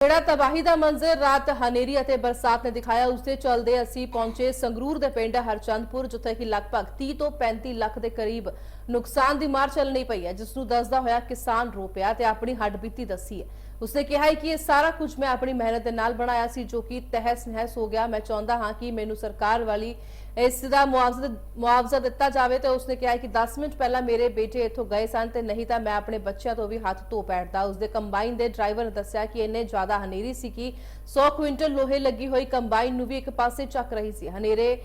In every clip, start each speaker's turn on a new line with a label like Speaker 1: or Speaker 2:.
Speaker 1: ਜਿਹੜਾ ਤਬਾਹੀ ਦਾ ਮੰਜ਼ਰ ਰਾਤ ਹਨੇਰੀ ਅਤੇ ਬਰਸਾਤ ਨੇ ਦਿਖਾਇਆ, ਉਸ ਦੇ ਚਲਦੇ ਅਸੀਂ ਪਹੁੰਚੇ ਸੰਗਰੂਰ ਦੇ ਪਿੰਡ ਹਰਚੰਦਪੁਰ, ਜਿੱਥੇ ਕਿ ਲਗਭਗ 30 ਤੋਂ 35 ਲੱਖ ਦੇ ਕਰੀਬ ਨੁਕਸਾਨ ਦੀ ਮਾਰ ਚੱਲਣੀ ਪਈ ਹੈ, ਜਿਸ ਨੂੰ ਦੱਸਦਾ ਹੋਇਆ ਕਿਸਾਨ ਰੋ ਪਿਆ ਤੇ ਆਪਣੀ ਹੱਡਬੀਤੀ ਦੱਸੀ ਹੈ। ਉਸਨੇ ਕਿਹਾ ਹੈ ਕਿ ਇਹ ਸਾਰਾ ਕੁਝ ਮੈਂ ਆਪਣੀ ਮਿਹਨਤ ਦੇ ਨਾਲ ਬਣਾਇਆ ਸੀ, ਜੋ ਕਿ ਤਹਿਸ ਨਹਿਸ ਹੋ ਗਿਆ। ਮੈਂ ਚਾਹੁੰਦਾ ਹਾਂ ਕਿ ਮੈਨੂੰ ਸਰਕਾਰ ਵਾਲੀ ਇਸ ਦਾ ਮੁਆਵਜ਼ਾ ਮੁਆਵਜ਼ਾ ਦਿੱਤਾ ਜਾਵੇ ਤੇ ਉਸਨੇ ਕਿਹਾ ਕਿ 10 ਮਿੰਟ ਪਹਿਲਾਂ ਮੇਰੇ ਬੇਟੇ ਇੱਥੋਂ ਗਏ ਸਨ ਤੇ ਨਹੀਂ ਤਾਂ ਮੈਂ ਆਪਣੇ ਬੱਚਿਆਂ ਤੋਂ ਵੀ ਹੱਥ ਧੋ ਬੈਠਦਾ। ਉਸਦੇ ਕੰਬਾਈਨ ਦੇ ਡਰਾਈਵਰ ਨੇ ਦੱਸਿਆ ਕਿ ਇੰਨੇ ਜ਼ਿਆਦਾ ਹਨੇਰੀ ਸੀ ਕਿ 100 ਕੁਇੰਟਲ ਲੋਹੇ ਲੱਗੀ ਹੋਈ ਕੰਬਾਈਨ ਨੂੰ ਵੀ ਇੱਕ ਪਾਸੇ ਚੱਕ ਰਹੀ ਸੀ। ਹਨੇਰੇ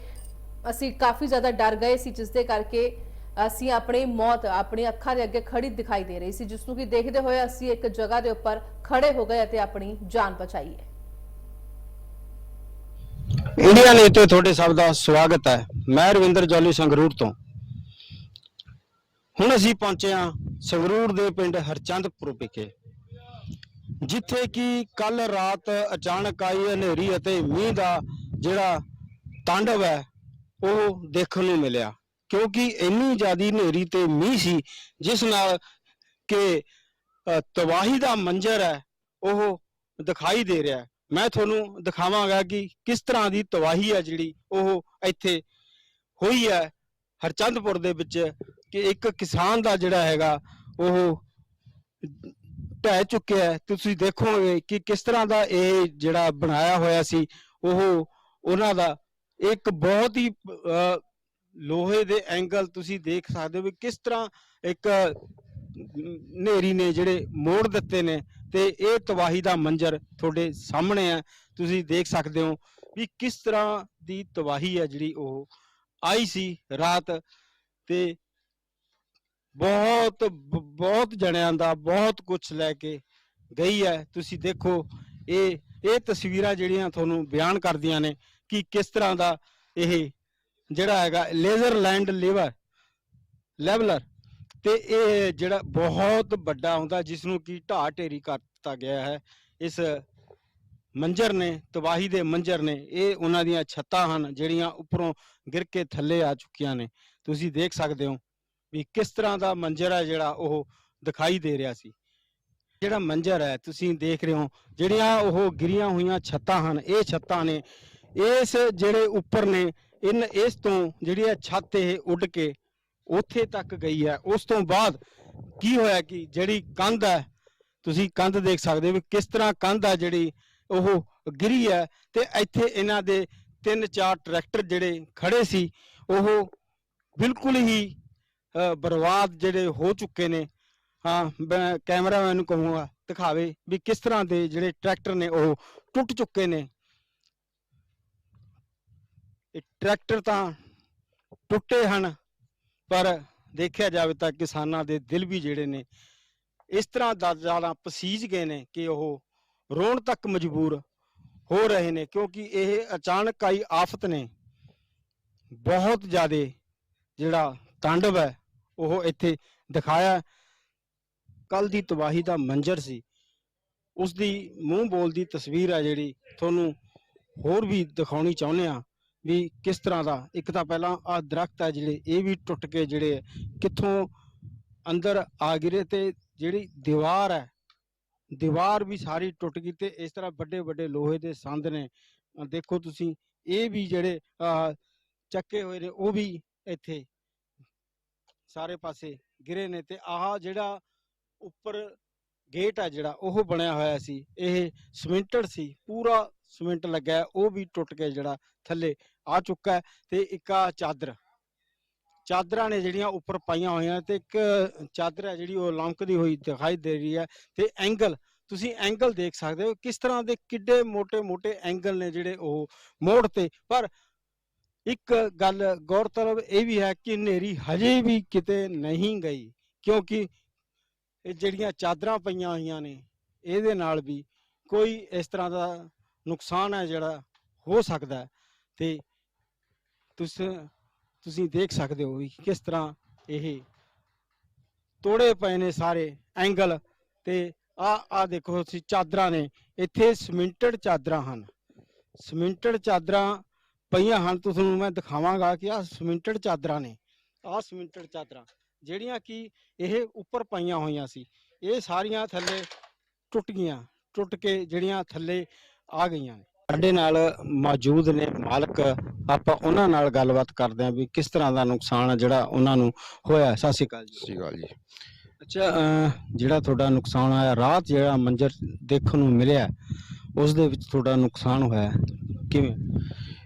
Speaker 1: ਅਸੀਂ ਕਾਫੀ ਜ਼ਿਆਦਾ ਡਰ ਗਏ ਸੀ ਜਿਸ ਦੇ ਕਰਕੇ ਅਸੀਂ ਆਪਣੀ ਮੌਤ, ਆਪਣੀ ਅੱਖਾਂ ਦੇ ਅੱਗੇ ਖੜੀ ਦਿਖਾਈ ਦੇ ਰਹੀ ਸੀ ਜਿਸ ਨੂੰ ਕਿ ਦੇਖਦੇ ਹੋਏ ਅਸੀਂ ਇੱਕ ਜਗ੍ਹਾ ਦੇ ਉੱਪਰ ਖੜੇ ਹੋ ਗਏ ਅਤੇ ਆਪਣੀ ਜਾਨ ਬਚਾਈ ਹੈ।
Speaker 2: ਇੰਡੀਆ ਨੇ ਤੇ ਤੁਹਾਡੇ ਸਭ ਦਾ ਸਵਾਗਤ ਹੈ। ਮੈਂ ਰਵਿੰਦਰ ਜੋਲੀ ਸੰਗਰੂਰ ਤੋਂ। ਹੁਣ ਅਸੀਂ ਪਹੁੰਚੇ ਹਾਂ ਸੰਗਰੂਰ ਦੇ ਪਿੰਡ ਹਰਚੰਦਪੁਰ ਵਿਖੇ, ਜਿੱਥੇ ਕਿ ਕੱਲ ਰਾਤ ਅਚਾਨਕ ਆਈ ਹਨੇਰੀ ਅਤੇ ਮੀਂਹ ਦਾ ਜਿਹੜਾ ਤਾਂਡਵ ਹੈ, ਉਹ ਦੇਖਣ ਨੂੰ ਮਿਲਿਆ। ਕਿਉਂਕਿ ਇੰਨੀ ਜ਼ਿਆਦੀ ਹਨੇਰੀ ਤੇ ਮੀਂਹ ਸੀ ਜਿਸ ਨਾਲ ਕਿ ਤਬਾਹੀ ਦਾ ਮੰਜ਼ਰ ਹੈ ਉਹ ਦਿਖਾਈ ਦੇ ਰਿਹਾ ਹੈ। ਮੈਂ ਤੁਹਾਨੂੰ ਦਿਖਾਵਾਂਗਾ ਕਿ ਕਿਸ ਤਰ੍ਹਾਂ ਦੀ ਤਬਾਹੀ ਹੈ ਜਿਹੜੀ ਉਹ ਇੱਥੇ ਹੋਈ ਹੈ ਹਰਚੰਦਪੁਰ ਦੇ ਵਿੱਚ ਕਿ ਇੱਕ ਕਿਸਾਨ ਦਾ ਜਿਹੜਾ ਹੈਗਾ ਉਹ ਢਹਿ ਚੁੱਕਿਆ ਹੈ। ਤੁਸੀਂ ਦੇਖੋਗੇ ਕਿ ਕਿਸ ਤਰ੍ਹਾਂ ਦਾ ਇਹ ਜਿਹੜਾ ਬਣਾਇਆ ਹੋਇਆ ਸੀ ਉਹ ਉਹਨਾਂ ਦਾ ਇੱਕ ਬਹੁਤ ਹੀ ਅਹ, ਲੋਹੇ ਦੇ ਐਂਗਲ ਤੁਸੀਂ ਦੇਖ ਸਕਦੇ ਹੋ ਵੀ ਕਿਸ ਤਰ੍ਹਾਂ ਇੱਕ ਨੇਰੀ ਨੇ ਜਿਹੜੇ ਮੋੜ ਦਿੱਤੇ ਨੇ ਤੇ ਇਹ ਤਬਾਹੀ ਦਾ ਮੰਜ਼ਰ ਤੁਹਾਡੇ ਸਾਹਮਣੇ ਹੈ। ਤੁਸੀਂ ਦੇਖ ਸਕਦੇ ਹੋ ਵੀ ਕਿਸ ਤਰ੍ਹਾਂ ਦੀ ਤਬਾਹੀ ਹੈ ਜਿਹੜੀ ਉਹ ਆਈ ਸੀ ਰਾਤ ਤੇ ਬਹੁਤ ਬਹੁਤ ਜਣਿਆਂ ਦਾ ਬਹੁਤ ਕੁਝ ਲੈ ਕੇ ਗਈ ਹੈ। ਤੁਸੀਂ ਦੇਖੋ, ਇਹ ਇਹ ਤਸਵੀਰਾਂ ਜਿਹੜੀਆਂ ਤੁਹਾਨੂੰ ਬਿਆਨ ਕਰਦੀਆਂ ਨੇ ਕਿ ਕਿਸ ਤਰ੍ਹਾਂ ਦਾ ਇਹ ਜਿਹੜਾ ਹੈਗਾ ਲੇਜ਼ਰ ਲੈਂਡ ਲੇਵਰ ਲੈਵਲਰ ਤੇ ਇਹ ਜਿਹੜਾ ਬਹੁਤ ਵੱਡਾ ਹੁੰਦਾ ਜਿਸ ਨੂੰ ਕਿ ਢਾਹ ਢੇਰੀ ਕਰ ਦਿੱਤਾ ਗਿਆ ਹੈ। ਇਸ ਮੰਜਰ ਨੇ, ਤਬਾਹੀ ਦੇ ਮੰਜਰ ਨੇ, ਇਹ ਉਹਨਾਂ ਦੀਆਂ ਛੱਤਾਂ ਹਨ, ਜਿਹੜੀਆਂ ਉੱਪਰੋਂ ਗਿਰ ਕੇ ਥੱਲੇ ਆ ਚੁੱਕੀਆਂ ਨੇ। ਤੁਸੀਂ ਦੇਖ ਸਕਦੇ ਹੋ ਵੀ ਕਿਸ ਤਰ੍ਹਾਂ ਦਾ ਮੰਜਰ ਹੈ ਜਿਹੜਾ ਉਹ ਦਿਖਾਈ ਦੇ ਰਿਹਾ ਸੀ। ਜਿਹੜਾ ਮੰਜਰ ਹੈ, ਤੁਸੀਂ ਦੇਖ ਰਹੇ ਹੋ, ਜਿਹੜੀਆਂ ਉਹ ਗਿਰੀਆਂ ਹੋਈਆਂ ਛੱਤਾਂ ਹਨ, ਇਹ ਛੱਤਾਂ ਨੇ, ਇਸ ਜਿਹੜੇ ਉੱਪਰ ਨੇ ਇਨ ਇਸ ਤੋਂ ਜਿਹੜੀ ਇਹ ਛੱਤ ਇਹ ਉੱਡ ਕੇ ਉੱਥੇ ਤੱਕ ਗਈ ਹੈ। ਉਸ ਤੋਂ ਬਾਅਦ ਕੀ ਹੋਇਆ ਕਿ ਜਿਹੜੀ ਕੰਧ ਹੈ, ਤੁਸੀਂ ਕੰਧ ਦੇਖ ਸਕਦੇ ਹੋ ਵੀ ਕਿਸ ਤਰ੍ਹਾਂ ਕੰਧ ਹੈ ਜਿਹੜੀ ਉਹ ਗਿਰੀ ਹੈ ਤੇ ਇੱਥੇ ਇਹਨਾਂ ਦੇ ਤਿੰਨ ਚਾਰ ਟਰੈਕਟਰ ਜਿਹੜੇ ਖੜੇ ਸੀ, ਉਹ ਬਿਲਕੁਲ ਹੀ ਬਰਬਾਦ ਜਿਹੜੇ ਹੋ ਚੁੱਕੇ ਨੇ। ਹਾਂ, ਮੈਂ ਕੈਮਰਾਮੈਨ ਨੂੰ ਕਹੂੰਗਾ ਦਿਖਾਵੇ ਵੀ ਕਿਸ ਤਰ੍ਹਾਂ ਦੇ ਜਿਹੜੇ ਟਰੈਕਟਰ ਨੇ ਉਹ ਟੁੱਟ ਚੁੱਕੇ ਨੇ। ਇਹ ਟਰੈਕਟਰ ਤਾਂ ਟੁੱਟੇ ਹਨ, ਪਰ ਦੇਖਿਆ ਜਾਵੇ ਤਾਂ ਕਿਸਾਨਾਂ ਦੇ ਦਿਲ ਵੀ ਜਿਹੜੇ ਨੇ, ਇਸ ਤਰ੍ਹਾਂ ਦਾ ਪਸੀਜ ਗਏ ਨੇ ਕਿ ਉਹ ਰੋਣ ਤੱਕ ਮਜਬੂਰ ਹੋ ਰਹੇ ਨੇ, ਕਿਉਂਕਿ ਇਹ ਅਚਾਨਕ ਆਈ ਆਫਤ ਨੇ। ਬਹੁਤ ਜ਼ਿਆਦਾ ਜਿਹੜਾ ਤਾਂਡਵ ਹੈ, ਉਹ ਇੱਥੇ ਦਿਖਾਇਆ। ਕੱਲ ਦੀ ਤਬਾਹੀ ਦਾ ਮੰਜ਼ਰ ਸੀ। ਉਸ ਦੀ ਮੂੰਹ ਬੋਲ ਦੀ ਤਸਵੀਰ ਹੈ ਜਿਹੜੀ, ਤੁਹਾਨੂੰ ਹੋਰ ਵੀ ਦਿਖਾਉਣੀ ਚਾਹੁੰਦੇ ਆ ਵੀ ਕਿਸ ਤਰ੍ਹਾਂ ਦਾ? ਇੱਕ ਤਾਂ ਪਹਿਲਾਂ ਆ ਦਰਖਤ ਹੈ ਜਿਹੜੇ, ਇਹ ਵੀ ਟੁੱਟ ਕੇ ਜਿਹੜੇ ਕਿੱਥੋਂ ਅੰਦਰ ਆ ਗਿਰੇ ਤੇ ਜਿਹੜੀ ਦੀਵਾਰ ਹੈ, ਦੀਵਾਰ ਵੀ ਸਾਰੀ ਟੁੱਟ ਗਈ ਤੇ ਇਸ ਤਰ੍ਹਾਂ ਵੱਡੇ ਵੱਡੇ ਲੋਹੇ ਦੇ ਸੰਦ ਨੇ। ਦੇਖੋ ਤੁਸੀਂ, ਇਹ ਵੀ ਜਿਹੜੇ ਚੱਕੇ ਹੋਏ ਨੇ, ਉਹ ਵੀ ਇੱਥੇ ਸਾਰੇ ਪਾਸੇ ਗਿਰੇ ਨੇ ਤੇ ਆਹ ਜਿਹੜਾ ਉੱਪਰ ਗੇਟ ਆ ਜਿਹੜਾ, ਉਹ ਬਣਿਆ ਹੋਇਆ ਸੀ। ਇਹ ਸਿਮੈਂਟਡ ਸੀ, ਪੂਰਾ ਸਿਮੈਂਟ ਲੱਗਾ ਉਹ ਵੀ ਟੁੱਟ ਕੇ ਜਿਹੜਾ ਥੱਲੇ ਆ ਚੁੱਕਾ ਤੇ ਇੱਕ ਆ ਚਾਦਰ, ਚਾਦਰਾਂ ਨੇ ਜਿਹੜੀਆਂ ਉੱਪਰ ਪਾਈਆਂ ਹੋਈਆਂ ਤੇ ਇੱਕ ਚਾਦਰ ਹੈ ਜਿਹੜੀ ਉਹ ਲੌਂਕਦੀ ਹੋਈ ਦਿਖਾਈ ਦੇ ਰਹੀ ਹੈ ਤੇ ਐਂਗਲ, ਤੁਸੀਂ ਐਂਗਲ ਦੇਖ ਸਕਦੇ ਹੋ ਕਿਸ ਤਰ੍ਹਾਂ ਦੇ ਕਿੱਡੇ ਮੋٹے-ਮੋٹے ਐਂਗਲ ਨੇ ਜਿਹੜੇ ਉਹ ਮੋੜ ਤੇ, ਪਰ ਇੱਕ ਗੱਲ ਗੌਰਤਲਬ ਇਹ ਵੀ ਹੈ ਕਿ ਹਨੇਰੀ ਹਜੇ ਵੀ ਕਿਤੇ ਨਹੀਂ ਗਈ, ਕਿਉਂਕਿ ਇਹ ਜਿਹੜੀਆਂ ਚਾਦਰਾਂ ਪਈਆਂ ਹੋਈਆਂ ਨੇ, ਇਹਦੇ ਨਾਲ ਵੀ ਕੋਈ ਇਸ ਤਰ੍ਹਾਂ ਦਾ ਨੁਕਸਾਨ ਹੈ ਜਿਹੜਾ, ਹੋ ਸਕਦਾ ਤੇ ਤੁਸੀਂ ਤੁਸੀਂ ਦੇਖ ਸਕਦੇ ਹੋ ਵੀ ਕਿਸ ਤਰ੍ਹਾਂ ਇਹ ਤੋੜੇ ਪਏ ਨੇ ਸਾਰੇ ਐਂਗਲ। ਤੇ ਆ ਆ ਦੇਖੋ ਤੁਸੀਂ ਚਾਦਰਾਂ ਨੇ, ਇੱਥੇ ਸਿਮੈਂਟਡ ਚਾਦਰਾਂ ਹਨ। ਸਿਮੈਂਟਡ ਚਾਦਰਾਂ ਪਈਆਂ ਹਨ ਤੁਹਾਨੂੰ ਮੈਂ ਦਿਖਾਵਾਂਗਾ ਕਿ ਆ ਸਿਮੈਂਟਡ ਚਾਦਰਾਂ ਨੇ ਆ ਸਿਮੈਂਟਡ ਚਾਦਰਾਂ, ਜਿਹੜੀਆਂ ਕਿ ਇਹ ਉੱਪਰ ਪਾਈਆਂ ਹੋਈਆਂ ਸੀ। ਇਹ ਸਾਰੀਆਂ ਥੱਲੇ ਟੁੱਟ ਗਈਆਂ, ਟੁੱਟ ਕੇ ਜਿਹੜੀਆਂ ਥੱਲੇ ਆ ਗਈਆਂ ਨੇ। ਸਾਡੇ ਨਾਲ ਮੌਜੂਦ ਨੇ ਮਾਲਕ। ਆਪਾਂ ਉਹਨਾਂ ਨਾਲ ਗੱਲਬਾਤ ਕਰਦੇ ਹਾਂ ਵੀ ਕਿਸ ਤਰ੍ਹਾਂ ਦਾ ਨੁਕਸਾਨ ਹੈ ਜਿਹੜਾ ਉਹਨਾਂ ਨੂੰ ਹੋਇਆ। ਸਤਿ ਸ਼੍ਰੀ ਅਕਾਲ ਜੀ।
Speaker 3: ਸਤਿ ਸ਼੍ਰੀ ਅਕਾਲ ਜੀ।
Speaker 2: ਅੱਛਾ ਜਿਹੜਾ ਤੁਹਾਡਾ ਨੁਕਸਾਨ ਆਇਆ ਰਾਤ ਜਿਹੜਾ ਮੰਜ਼ਰ ਦੇਖਣ ਨੂੰ ਮਿਲਿਆ ਉਸ ਦੇ ਵਿੱਚ ਤੁਹਾਡਾ ਨੁਕਸਾਨ ਹੋਇਆ। ਕਿਵੇਂ?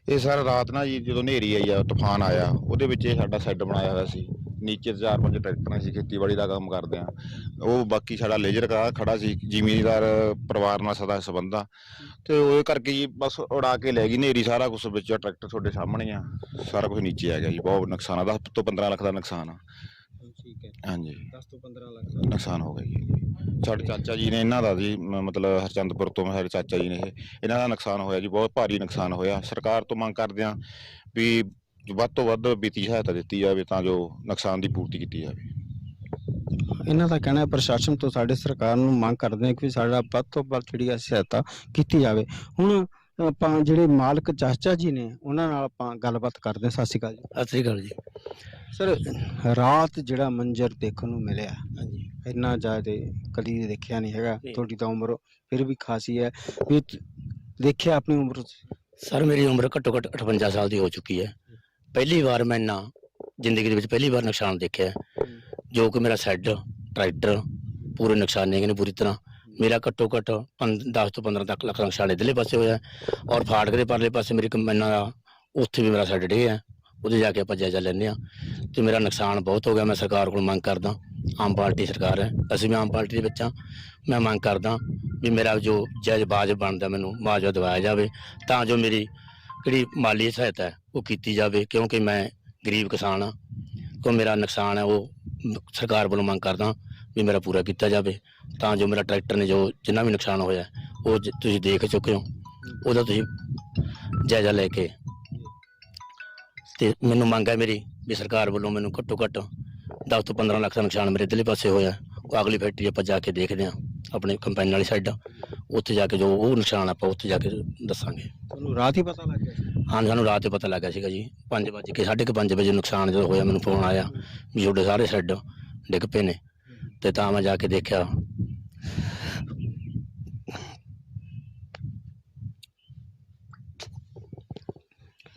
Speaker 3: ਇਹ ਸਾਰਾ ਰਾਤ ਨਾ ਜੀ ਜਦੋਂ ਹਨੇਰੀ ਆਈ ਆ ਤੂਫਾਨ ਆਇਆ ਉਹਦੇ ਵਿੱਚ ਇਹ ਸਾਡਾ ਸ਼ੈੱਡ ਬਣਾਇਆ ਹੋਇਆ ਸੀ। ਨੀਚੇ ਚਾਰ ਪੰਜ ਟਰੈਕਟਰਾਂ ਸੀ ਖੇਤੀਬਾੜੀ ਦਾ ਕੰਮ ਕਰਦੇ ਆ। ਉਹ ਬਾਕੀ ਸਾਡਾ ਲੇਜ਼ਰ ਕਾ ਖੜਾ ਸੀ ਜ਼ਿਮੀਂਦਾਰ ਪਰਿਵਾਰ ਨਾਲ ਸਦਾ ਸੰਬੰਧ ਆ। ਤੇ ਉਹ ਕਰਕੇ ਜੀ ਬਸ ਉਡਾ ਕੇ ਲੈ ਗਈ ਹਨੇਰੀ ਸਾਰਾ ਕੁਝ ਵਿੱਚ ਟਰੈਕਟਰ ਤੁਹਾਡੇ ਸਾਹਮਣੇ ਆ। ਸਾਰਾ ਕੁਝ ਨੀਚੇ ਆ ਗਿਆ ਜੀ ਬਹੁਤ ਨੁਕਸਾਨ ਆ 10 ਤੋਂ 15 ਲੱਖ ਦਾ ਨੁਕਸਾਨ ਆ।
Speaker 2: ਠੀਕ ਹੈ।
Speaker 3: ਹਾਂਜੀ।
Speaker 2: 10 ਤੋਂ 15 ਲੱਖ
Speaker 3: ਨੁਕਸਾਨ ਹੋ ਗਿਆ ਜੀ। ਸਾਡੇ ਚਾਚਾ ਜੀ ਨੇ ਇਹਨਾਂ ਦਾ ਜੀ ਮਤਲਬ ਹਰਚੰਦਪੁਰ ਤੋਂ ਸਾਡੇ ਚਾਚਾ ਜੀ ਨੇ ਇਹ ਇਹਨਾਂ ਦਾ ਨੁਕਸਾਨ ਹੋਇਆ ਜੀ ਬਹੁਤ ਭਾਰੀ ਨੁਕਸਾਨ ਹੋਇਆ। ਸਰਕਾਰ ਤੋਂ ਮੰਗ ਕਰਦੇ ਆ ਵੀ ਵੱਧ ਤੋਂ ਵੱਧ ਵਿੱਤੀ ਸਹਾਇਤਾ ਦਿੱਤੀ ਜਾਵੇ ਤਾਂ ਜੋ ਨੁਕਸਾਨ ਦੀ ਪੂਰਤੀ ਕੀਤੀ ਜਾਵੇ।
Speaker 2: ਇਹਨਾਂ ਦਾ ਕਹਿਣਾ ਹੈ ਪ੍ਰਸ਼ਾਸਨ ਤੋਂ ਸਾਡੇ ਸਰਕਾਰ ਨੂੰ ਮੰਗ ਕਰਦੇ ਹਾਂ ਕਿ ਸਾਡਾ ਵੱਧ ਤੋਂ ਵੱਧ ਜਿਹੜੀ ਹੈ ਸਹਾਇਤਾ ਕੀਤੀ ਜਾਵੇ। ਹੁਣ ਆਪਾਂ ਜਿਹੜੇ ਮਾਲਕ ਚਾਚਾ ਜੀ ਨੇ ਉਹਨਾਂ ਨਾਲ ਆਪਾਂ ਗੱਲਬਾਤ ਕਰਦੇ ਹਾਂ। ਸਤਿ ਸ਼੍ਰੀ ਅਕਾਲ ਜੀ।
Speaker 4: ਸਤਿ ਸ੍ਰੀ ਅਕਾਲ ਜੀ।
Speaker 2: ਸਰ ਰਾਤ ਜਿਹੜਾ ਮੰਜ਼ਰ ਦੇਖਣ ਨੂੰ ਮਿਲਿਆ
Speaker 4: ਹਾਂਜੀ
Speaker 2: ਇੰਨਾ ਜ਼ਿਆਦਾ ਕਦੀ ਦੇਖਿਆ ਨਹੀਂ ਹੈਗਾ
Speaker 4: ਜੀ।
Speaker 2: ਤੁਹਾਡੀ ਤਾਂ ਉਮਰ ਫਿਰ ਵੀ ਖਾਸੀ ਹੈ। ਵੀ ਦੇਖਿਆ ਆਪਣੀ ਉਮਰ 'ਚ
Speaker 4: ਸਰ ਮੇਰੀ ਉਮਰ ਘੱਟੋ ਘੱਟ 58 ਸਾਲ ਦੀ ਹੋ ਚੁੱਕੀ ਹੈ। ਪਹਿਲੀ ਵਾਰ ਮੈਂ ਨਾ ਜ਼ਿੰਦਗੀ ਦੇ ਵਿੱਚ ਪਹਿਲੀ ਵਾਰ ਨੁਕਸਾਨ ਦੇਖਿਆ ਜੋ ਕਿ ਮੇਰਾ ਸੈੱਡ, ਟਰੈਕਟਰ, ਪੂਰੇ ਨੁਕਸਾਨੇ ਗਏ ਨੇ ਪੂਰੀ ਤਰ੍ਹਾਂ। ਮੇਰਾ ਘੱਟੋ ਘੱਟ 10 ਤੋਂ 15 ਤੱਕ ਲੱਖ ਨੁਕਸਾਨ ਇਧਰਲੇ ਪਾਸੇ ਹੋਇਆ ਔਰ ਫਾਟਕ ਦੇ ਪਰਲੇ ਪਾਸੇ ਮੇਰੀ ਕੰਬਾਈਨਾਂ ਦਾ ਉੱਥੇ ਵੀ ਮੇਰਾ ਸੈੱਡ ਡੇ ਹੈ। ਉਹਦੇ ਜਾ ਕੇ ਆਪਾਂ ਜਾਇਜ਼ਾ ਲੈਂਦੇ ਆ ਤੇ ਮੇਰਾ ਨੁਕਸਾਨ ਬਹੁਤ ਹੋ ਗਿਆ। ਮੈਂ ਸਰਕਾਰ ਕੋਲ ਮੰਗ ਕਰਦਾ, ਆਮ ਪਾਰਟੀ ਸਰਕਾਰ ਹੈ। ਅਸੀਂ ਵੀ ਆਮ ਪਾਰਟੀ ਦੇ ਵਿੱਚ ਹਾਂ। ਮੈਂ ਮੰਗ ਕਰਦਾ ਵੀ ਮੇਰਾ ਜੋ ਜਾਇਜ਼ ਬਾਜ ਬਣਦਾ, ਮੈਨੂੰ ਮੁਆਵਜ਼ਾ ਦਵਾਇਆ ਜਾਵੇ। ਤਾਂ ਜੋ ਮੇਰੀ ਜਿਹੜੀ ਮਾਲੀ ਸਹਾਇਤਾ ਹੈ, ਉਹ ਕੀਤੀ ਜਾਵੇ, ਕਿਉਂਕਿ ਮੈਂ ਗਰੀਬ ਕਿਸਾਨ ਹਾਂ। ਕੋ ਮੇਰਾ ਨੁਕਸਾਨ ਹੈ, ਉਹ ਸਰਕਾਰ ਵੱਲੋਂ ਮੰਗ ਕਰਦਾ ਵੀ ਮੇਰਾ ਪੂਰਾ ਕੀਤਾ ਜਾਵੇ। ਤਾਂ ਜੋ ਮੇਰਾ ਟਰੈਕਟਰ ਨੇ ਜੋ ਜਿੰਨਾ ਵੀ ਨੁਕਸਾਨ ਹੋਇਆ, ਉਹ ਜ- ਤੁਸੀਂ ਦੇਖ ਚੁੱਕੇ ਹੋ। ਉਹਦਾ ਤੁਸੀਂ ਜਾਇਜ਼ਾ ਲੈ ਕੇ ਤੇ ਮੈਨੂੰ ਮੰਗ ਹੈ ਮੇਰੀ ਵੀ ਸਰਕਾਰ ਵੱਲੋਂ ਮੈਨੂੰ ਘੱਟੋ ਘੱਟ 10 ਤੋਂ 15 ਲੱਖ ਦਾ ਨੁਕਸਾਨ ਮੇਰੇ ਇੱਧਰਲੇ ਪਾਸੇ ਹੋਇਆ। ਉਹ ਅਗਲੀ ਫੈਕਟਰੀ ਆਪਾਂ ਜਾ ਕੇ ਦੇਖਦੇ ਹਾਂ, ਆਪਣੇ ਕੰਪੈਨ ਵਾਲੀ ਸਾਈਡ। ਉੱਥੇ ਜਾ ਕੇ ਜੋ ਉਹ ਨੁਕਸਾਨ ਆਪਾਂ ਉੱਥੇ ਜਾ ਕੇ ਦੱਸਾਂਗੇ।
Speaker 2: ਤੁਹਾਨੂੰ ਰਾਤ ਹੀ ਪਤਾ ਲੱਗ ਗਿਆ?
Speaker 4: ਹਾਂ ਸਾਨੂੰ ਰਾਤ ਤੇ ਪਤਾ ਲੱਗਾ ਸੀਗਾ ਜੀ। 5 ਵਜੇ ਕੇ 5:30 ਵਜੇ ਨੁਕਸਾਨ ਜਦੋਂ ਹੋਇਆ, ਮੈਨੂੰ ਫੋਨ ਆਇਆ ਵੀ ਤੁਹਾਡੇ ਸਾਰੇ ਸ਼ੈੱਡ ਡਿੱਗ ਪਏ ਨੇ। ਤੇ ਤਾਂ ਮੈਂ ਜਾ ਕੇ ਦੇਖਿਆ।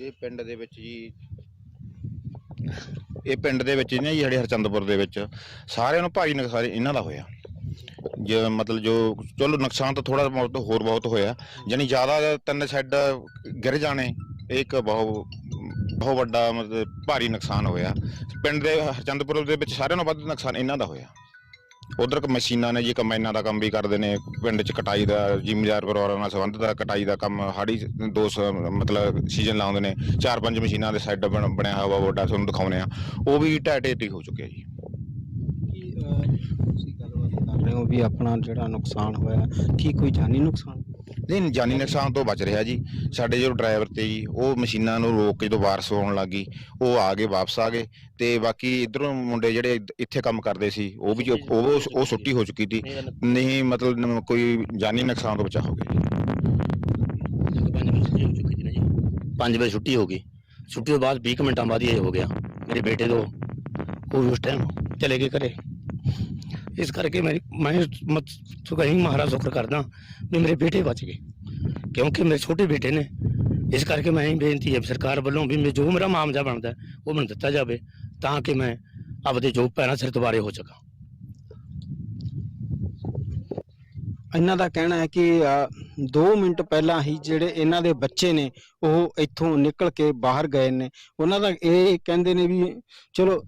Speaker 3: ਇਹ ਪਿੰਡ ਦੇ ਵਿੱਚ ਜੀ, ਇਹ ਪਿੰਡ ਦੇ ਵਿੱਚ ਨਾ ਜੀ, ਸਾਡੇ ਹਰਚੰਦਪੁਰ ਦੇ ਵਿੱਚ। ਸਾਰਿਆਂ ਨੂੰ ਭਾਰੀ ਨੁਕਸਾਨ ਇਹਨਾਂ ਦਾ ਹੋਇਆ। ਜੇ ਮਤਲਬ ਜੋ, ਚਲੋ ਨੁਕਸਾਨ ਤਾਂ ਥੋੜਾ ਬਹੁਤ, ਹੋਰ ਬਹੁਤ ਹੋਇਆ। ਜਾਨੀ ਜ਼ਿਆਦਾ ਤਿੰਨ ਸ਼ੈੱਡ ਗਿਰ ਜਾਣੇ। ਇਹ ਇੱਕ ਬਹੁਤ ਬਹੁਤ ਵੱਡਾ ਮਤਲਬ ਭਾਰੀ ਨੁਕਸਾਨ ਹੋਇਆ। ਪਿੰਡ ਦੇ ਹਰਚੰਦਪੁਰ ਦੇ ਵਿੱਚ ਸਾਰਿਆਂ ਨੂੰ ਵੱਧ ਨੁਕਸਾਨ ਇਹਨਾਂ ਦਾ ਹੋਇਆ। ਉਧਰ ਕ ਮਸ਼ੀਨਾਂ ਨੇ ਜੀ ਕੰਬਾਈਨਾਂ ਦਾ ਕੰਮ ਵੀ ਕਰਦੇ ਨੇ। ਪਿੰਡ 'ਚ ਕਟਾਈ ਦਾ ਜ਼ਿਮੀਦਾਰ ਪਰਿਵਾਰਾਂ ਨਾਲ ਸੰਬੰਧਿਤ ਦਾ ਕਟਾਈ ਦਾ ਕੰਮ ਹਾੜੀ ਦੋ ਸ- ਮਤਲਬ ਸੀਜ਼ਨ ਲਾਉਂਦੇ ਨੇ। ਚਾਰ ਪੰਜ ਮਸ਼ੀਨਾਂ ਦੇ ਸੈੱਟ ਬਣਿਆ ਹੋਇਆ ਵਾ ਵੱਡਾ ਤੁਹਾਨੂੰ ਦਿਖਾਉਨੇ ਆ ਉਹ ਵੀ ਢਹਿ ਢੇਰੀ ਹੋ ਚੁੱਕਿਆ ਜੀ।
Speaker 2: ਤੁਸੀਂ ਗੱਲਬਾਤ ਕਰ ਰਹੇ ਹੋ ਵੀ ਆਪਣਾ ਜਿਹੜਾ ਨੁਕਸਾਨ ਹੋਇਆ, ਕੀ ਕੋਈ ਜਾਨੀ ਨੁਕਸਾਨ
Speaker 3: ਨਹੀਂ, ਜਾਨੀ ਨੁਕਸਾਨ ਤੋਂ ਬਚ ਰਿਹਾ ਜੀ। ਸਾਡੇ ਜੋ ਡਰਾਈਵਰ ਤੇ ਜੀ, ਉਹ ਮਸ਼ੀਨਾਂ ਨੂੰ ਰੋਕ ਕੇ ਜਦੋਂ ਵਾਰਸ ਹੋਣ ਲੱਗੀ ਉਹ ਆ ਗਏ, ਵਾਪਸ ਆ ਗਏ। ਤੇ ਬਾਕੀ ਇਧਰੋਂ ਮੁੰਡੇ ਜਿਹੜੇ ਇੱਥੇ ਕੰਮ ਕਰਦੇ ਸੀ, ਉਹ ਵੀ ਉਹ ਉਹ ਛੁੱਟੀ ਹੋ ਚੁੱਕੀ ਸੀ। ਨਹੀਂ, ਮਤਲਬ ਕੋਈ ਜਾਨੀ ਨੁਕਸਾਨ ਤੋਂ ਬਚਾ ਹੋ ਗਿਆ ਜੀ।
Speaker 4: 5 ਵਜੇ ਛੁੱਟੀ ਹੋ ਗਈ। ਛੁੱਟੀ ਤੋਂ ਬਾਅਦ 20 ਕੁ ਮਿੰਟਾਂ ਬਾਅਦ ਹੀ ਇਹ ਹੋ ਗਿਆ। ਮੇਰੇ ਬੇਟੇ ਤੋਂ, ਉਹ ਵੀ ਉਸ ਟਾਈਮ ਚਲੇ ਗਏ ਘਰੇ। ਇਸ ਕਰਕੇ ਮੈਂ ਮੈਂ ਮਤ ਤੋਂ ਮਹਾਰਾਜ ਸ਼ੁਕਰ ਕਰਦਾ ਵੀ ਮੇਰੇ ਬੇਟੇ ਬਚ ਗਏ। ਕਿਉਂਕਿ ਮੇਰੇ ਛੋਟੇ ਬੇਟੇ ਨੇ। ਇਸ ਕਰਕੇ ਮੈਂ ਇਹ ਬੇਨਤੀ ਹੈ ਸਰਕਾਰ ਵੱਲੋਂ ਵੀ ਜੋ ਮੇਰਾ ਮਾਮਜਾ ਬਣਦਾ ਉਹ ਮੈਨੂੰ ਦਿੱਤਾ ਜਾਵੇ ਤਾਂ ਕਿ ਮੈਂ ਆਪਦੇ ਜੋ ਪੈਰਾਂ ਸਿਰ ਦੁਬਾਰੇ ਹੋ ਸਕਾਂ।
Speaker 2: ਇਹਨਾਂ ਦਾ ਕਹਿਣਾ ਹੈ ਕਿ 2 ਮਿੰਟ ਪਹਿਲਾਂ ਹੀ ਜਿਹੜੇ ਇਹਨਾਂ ਦੇ ਬੱਚੇ ਨੇ, ਉਹ ਇੱਥੋਂ ਨਿਕਲ ਕੇ ਬਾਹਰ ਗਏ ਨੇ। ਉਹਨਾਂ ਦਾ ਇਹ ਕਹਿੰਦੇ ਨੇ ਵੀ, ਚਲੋ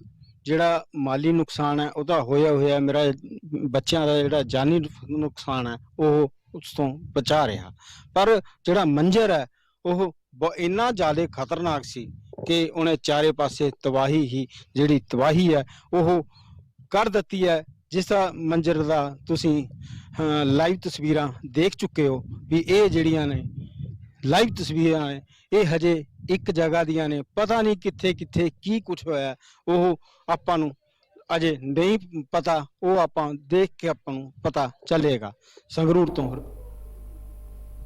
Speaker 2: ਜਿਹੜਾ ਮਾਲੀ ਨੁਕਸਾਨ ਹੈ ਉਹਦਾ ਹੋਇਆ ਹੋਇਆ, ਮੇਰਾ ਬੱਚਿਆਂ ਦਾ ਜਿਹੜਾ ਜਾਨੀ ਨੁਕਸਾਨ ਹੈ, ਉਹ ਉਸ ਤੋਂ ਬਚਾ ਰਿਹਾ। ਪਰ ਜਿਹੜਾ ਮੰਜ਼ਰ ਹੈ, ਉਹ ਬ- ਇੰਨਾ ਜ਼ਿਆਦਾ ਖਤਰਨਾਕ ਸੀ ਕਿ ਉਹਨੇ ਚਾਰੇ ਪਾਸੇ ਤਬਾਹੀ ਹੀ, ਜਿਹੜੀ ਤਬਾਹੀ ਹੈ, ਉਹ ਕਰ ਦਿੱਤੀ ਹੈ। ਜਿਸ ਦਾ ਮੰਜ਼ਰ ਦਾ ਤੁਸੀਂ ਲਾਈਵ ਤਸਵੀਰਾਂ ਦੇਖ ਚੁੱਕੇ ਹੋ ਵੀ ਇਹ ਜਿਹੜੀਆਂ ਨੇ ਲਾਈਵ ਤਸਵੀਰਾਂ ਨੇ, ਇਹ ਹਜੇ ਇੱਕ ਜਗ੍ਹਾ ਦੀਆਂ ਨੇ, ਪਤਾ ਨਹੀਂ ਕਿੱਥੇ ਕਿੱਥੇ ਕੀ ਕੁਝ ਹੋਇਆ, ਉਹ ਆਪਾਂ ਨੂੰ ਅਜੇ ਨਹੀਂ ਪਤਾ, ਉਹ ਆਪਾਂ ਦੇਖ ਕੇ ਆਪਾਂ ਨੂੰ ਪਤਾ ਚੱਲੇਗਾ। ਸੰਗਰੂਰ ਤੋਂ